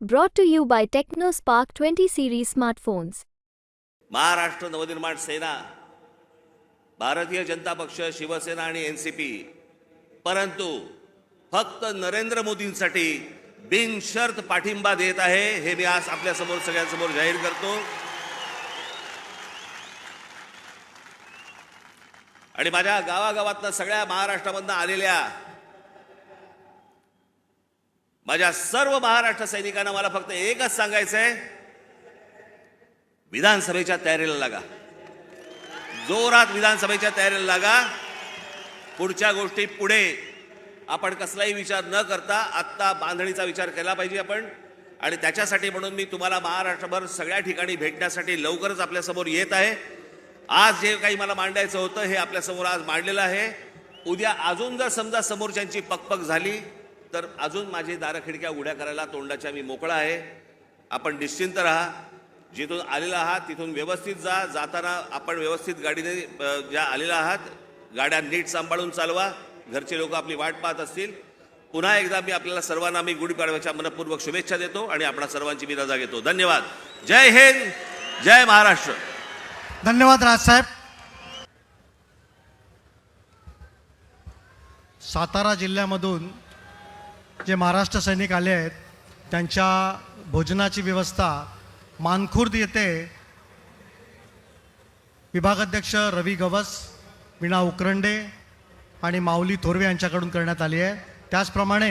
Brought to you by TechnoSpark 20 series smartphones. Maharashtra Navnirman Sena Bharatiya Janata पक्ष शिवसेना आणि N C P परंतु फक्त नरेंद्र मोदींसाठी बिनशर्त पाठिंबा देत आहे हे मी आज आपल्यासमोर सगळ्यांसमोर जाहीर करतो आणि माझ्या गावागावातनं सगळ्या महाराष्ट्रामधनं आलेल्या माझ्या सर्व महाराष्ट्र सैनिकांना मला फक्त एकच सांगायचं आहे विधानसभेच्या तयारीला लागा. जोरात विधानसभेच्या तयारीला लागा. पुढच्या गोष्टी पुढे. आपण कसलाही विचार न करता आत्ता बांधणीचा विचार केला पाहिजे आपण. आणि त्याच्यासाठी म्हणून मी तुम्हाला महाराष्ट्रभर सगळ्या ठिकाणी भेटण्यासाठी लवकरच आपल्यासमोर येत आहे. आज जे काही मला मांडायचं होतं हे आपल्यासमोर आज मांडलेलं आहे. उद्या अजून जर समजा समोरच्यांची पकपक झाली तर अजून माझी दारं खिडक्या उड्या करायला तोंडाच्या मी मोकळा आहे. आपण निश्चिंत राहा. जिथून आलेला आहात तिथून व्यवस्थित जा. जाताना आपण व्यवस्थित गाडीने ज्या आलेला आहात गाड्या नीट सांभाळून चालवा. घरचे लोक आपली वाट पाहत असतील. पुन्हा एकदा मी आपल्याला सर्वांना मी गुढीपाडव्याच्या मनपूर्वक शुभेच्छा देतो आणि आपणा सर्वांची मी रजा घेतो. धन्यवाद. जय हिंद जय महाराष्ट्र. धन्यवाद राजसाहेब सातारा जिल्ह्यामधून जे महाराष्ट्र सैनिक आले आहेत त्यांच्या भोजनाची व्यवस्था मानखुर्द येथे विभागाध्यक्ष रवी गवस वीणा उकरंडे आणि माऊली थोरवे यांच्याकडून करण्यात आली आहे. त्याचप्रमाणे